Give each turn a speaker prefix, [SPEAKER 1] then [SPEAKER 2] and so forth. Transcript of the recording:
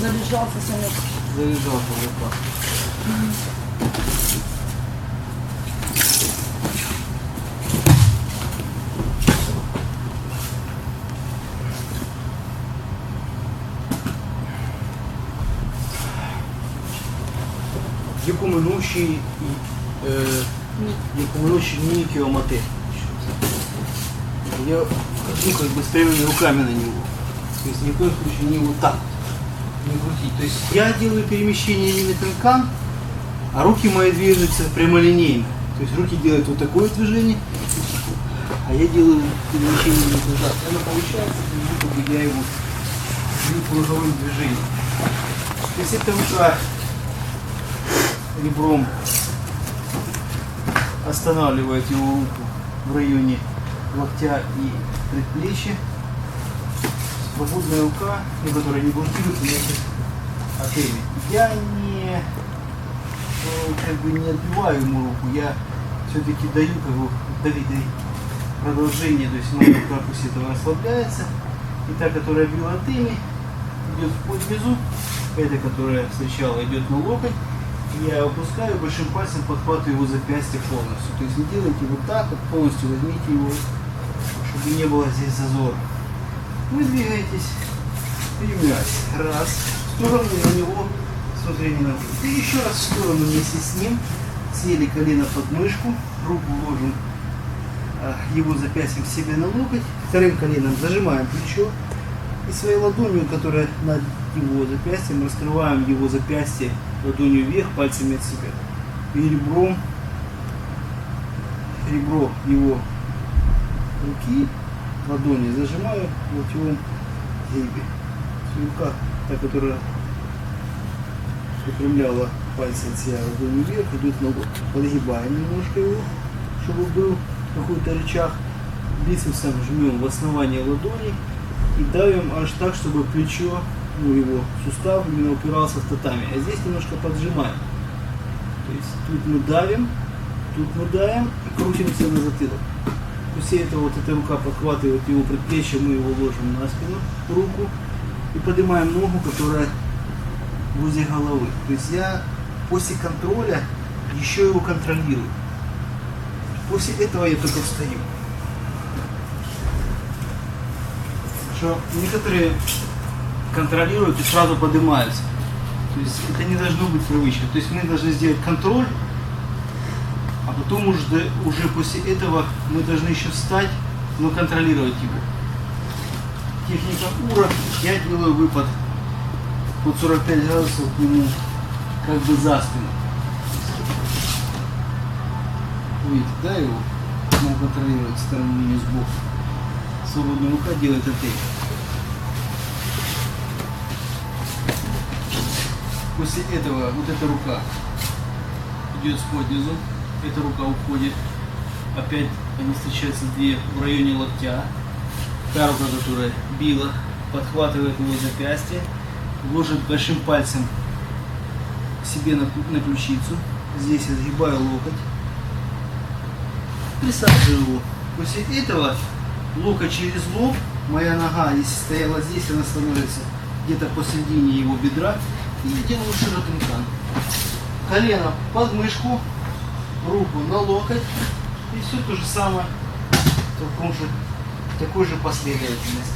[SPEAKER 1] Заряжался самец.
[SPEAKER 2] Заряжался уже так. Яку минущий, е, яку минущий ні киломоты. Я ну, как бы с прямыми руками на него. То есть ни в коем случае не вот так не крутить. То есть я делаю перемещение именно клинкам, а руки мои движутся прямолинейно. То есть руки делают вот такое движение, а я делаю перемещение именно туда. Оно получается, как я его бью круговым движением. То есть это рука ребром останавливает его руку в районе локтя и предплечья. Свободная рука, ну, которая не блокирует никаких отелей. Я не, э, как бы не отбиваю ему руку, я все-таки даю как бы давидой продолжение, то есть рука после этого расслабляется. И та, которая била отели, идет вплоть внизу, эта, которая сначала идет на локоть, я опускаю большим пальцем, подхватываю его запястье полностью. То есть не делайте вот так, вот полностью возьмите его, чтобы не было здесь зазора. Вы двигаетесь, переминайтесь. Раз, в сторону на него, смотрели на И еще раз в сторону вместе с ним. Сели колено под мышку, руку ложим а, его запястьем к себе на локоть, вторым коленом зажимаем плечо и своей ладонью, которая над его запястьем, раскрываем его запястье ладонью вверх, пальцами от себя. И ребром, ребро его руки, ладони зажимаю локтевом сгибе. Рука, та, которая выпрямляла пальцы себя ладонью вверх, идет лоб. Подгибаем немножко его, чтобы был какой-то рычаг. Бицепсом жмем в основание ладони и давим аж так, чтобы плечо, ну его сустав именно упирался в татами. А здесь немножко поджимаем. То есть тут мы давим, тут мы давим и крутимся на затылок. После этого вот эта рука подхватывает его предплечье, мы его ложим на спину, руку и поднимаем ногу, которая возле головы. То есть я после контроля еще его контролирую. После этого я только встаю. Что некоторые контролируют и сразу поднимаются. То есть это не должно быть привычка. То есть мы должны сделать контроль, а потом уже, уже после этого мы должны еще встать, но контролировать его. Техника ура. Я делаю выпад под 45 градусов к нему как бы за спину. Видите, да, его? Надо контролировать сторону линию сбоку. Свободная рука делает это. После этого вот эта рука идет с низу, эта рука уходит, опять они встречаются две в районе локтя. Та рука, которая била, подхватывает его запястье, ложит большим пальцем себе на, на ключицу. Здесь я сгибаю локоть, присаживаю его. После этого локоть через лоб, моя нога, если стояла здесь, она становится где-то посередине его бедра, и делаю широким кран. Колено под мышку, руку на локоть, и все то же самое, в таком же, в такой же последовательности.